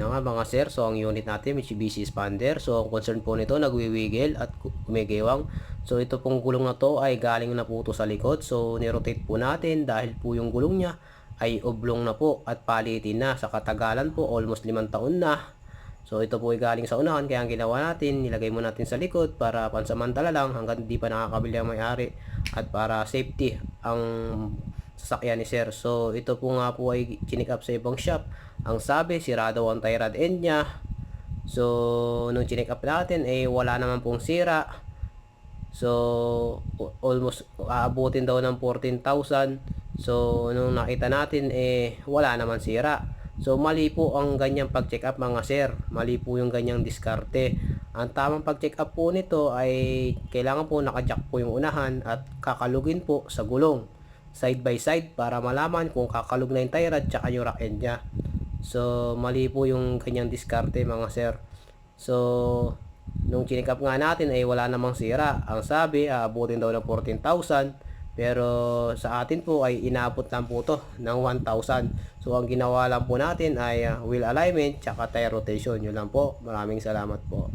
Ayun na nga mga sir, so ang unit natin Mitsubishi Expander. So ang concern po nito nagwiwigil at kumigewang. So ito pong gulong na to ay galing na po to sa likod. So nirotate po natin dahil po yung gulong niya ay oblong na po at palitin na. Sa katagalan po almost limang taon na. So ito po ay galing sa unahan kaya ang ginawa natin, nilagay mo natin sa likod para pansamantala lang hanggang di pa nakakabili ang may-ari at para safety ang sasakyan ni sir. So ito po nga po ay chinik up sa ibang shop. Ang sabi, sirado ang tie rod end niya. So nung chinik up natin eh wala naman pong sira. So almost aabutin daw ng 14,000. So nung nakita natin eh wala naman sira. So mali po ang ganyang pag-check up mga sir. Mali po yung ganyang diskarte. Ang tamang pag-check up po nito ay kailangan po nakajack po yung unahan at kakalugin po sa gulong side by side para malaman kung kakalug na yung tie rod tsaka yung rack end niya. So mali po yung ganyang diskarte mga sir. So nung chinik up nga natin ay wala namang sira. Ang sabi, aabutin daw ng 14,000. Pero sa atin po ay inaabot lang po to ng 1,000. So ang ginawa lang po natin ay uh, wheel alignment tsaka tire rotation. Yun lang po. Maraming salamat po.